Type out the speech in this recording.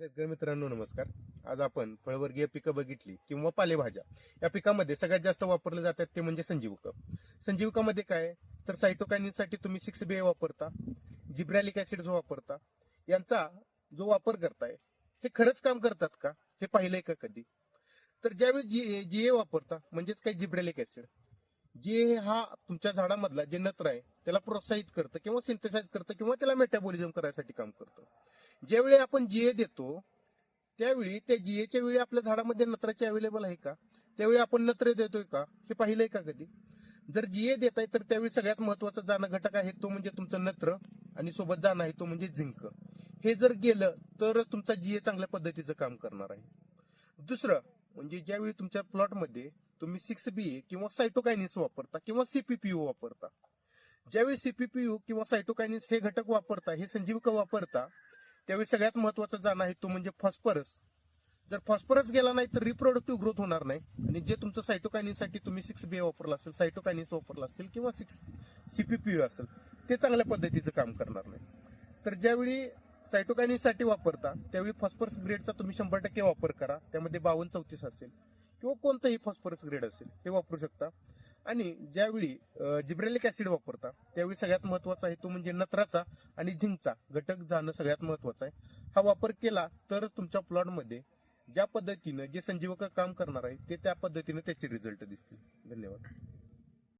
शेतकरी मित्रांनो नमस्कार. आज आपण फळवर्गीय पिकं बघितली किंवा पालेभाज्या. या पिकामध्ये सगळ्यात जास्त वापरले जातात ते म्हणजे संजीवक संजीवकामध्ये काय? तर सायटोकायनिनसाठी तुम्ही सिक्स बी वापरता जिब्रॅलिक ऍसिड जो वापरता. यांचा जो वापर करताय हे खरंच काम करतात का? हे पाहिलंय का कधी? तर ज्यावेळी जी जी ए वापरता म्हणजेच काही जिब्रॅलिक ऍसिड जे हा तुमच्या झाडामधला जे नत्र आहे त्याला प्रोत्साहित करतं किंवा सिंथेसाइज करतं किंवा त्याला मेटाबॉलिझम करायसाठी काम करतं. ज्यावेळी आपण जीए देतो त्यावेळी त्या जीएच्या वेळी आपल्या झाडामध्ये नत्राचे अवेलेबल आहे का? त्यावेळी आपण नत्र देतोय का? हे पाहिलंय का कधी? जर जीए देत आहे तर त्यावेळी सगळ्यात महत्त्वाचा जाणं घटक आहे तो म्हणजे तुमचं नत्र आणि सोबत जाणं आहे तो म्हणजे झिंक. हे जर गेलं तरच तुमचा जीए चांगल्या पद्धतीचं काम करणार आहे. दुसरं म्हणजे ज्यावेळी तुमच्या प्लॉटमध्ये तुम्ही सिक्स बी किंवा सायटोकायनिस वापरता किंवा सीपीपीयू वापरता. ज्यावेळी सीपीपीयू किंवा सायटोकायनिस हे घटक वापरता हे संजीवक वापरता त्यावेळी सगळ्यात महत्त्वाचा जाण आहे तो म्हणजे फॉस्फरस जर फॉस्फरस गेला नाही तर रिप्रोडक्टिव्ह ग्रोथ होणार नाही. आणि जे तुमचं सायटोकायनिससाठी तुम्ही सिक्स बी वापरला असेल सायटोकायनिस वापरला असेल किंवा सिक्स सीपीपीयू असेल ते चांगल्या पद्धतीचं काम करणार नाही. तर ज्यावेळी सायटोकायनिससाठी वापरता त्यावेळी फॉस्फरस ग्रेडचा तुम्ही शंभर टक्के वापर करा. त्यामध्ये बावन्न चौतीस असेल. किंवा कोणतंही फॉस्फरस ग्रेड असेल हे वापरू शकता. आणि ज्यावेळी जिब्रेलिक ऍसिड वापरता त्यावेळी सगळ्यात महत्त्वाचा आहे तो म्हणजे नत्राचा आणि झिंकचा घटक जाणं सगळ्यात महत्त्वाचा आहे. हा वापर केला तरच तुमच्या प्लॉटमध्ये ज्या पद्धतीनं जे संजीवक काम करणार आहे ते त्या पद्धतीनं त्याचे रिझल्ट दिसतील. धन्यवाद.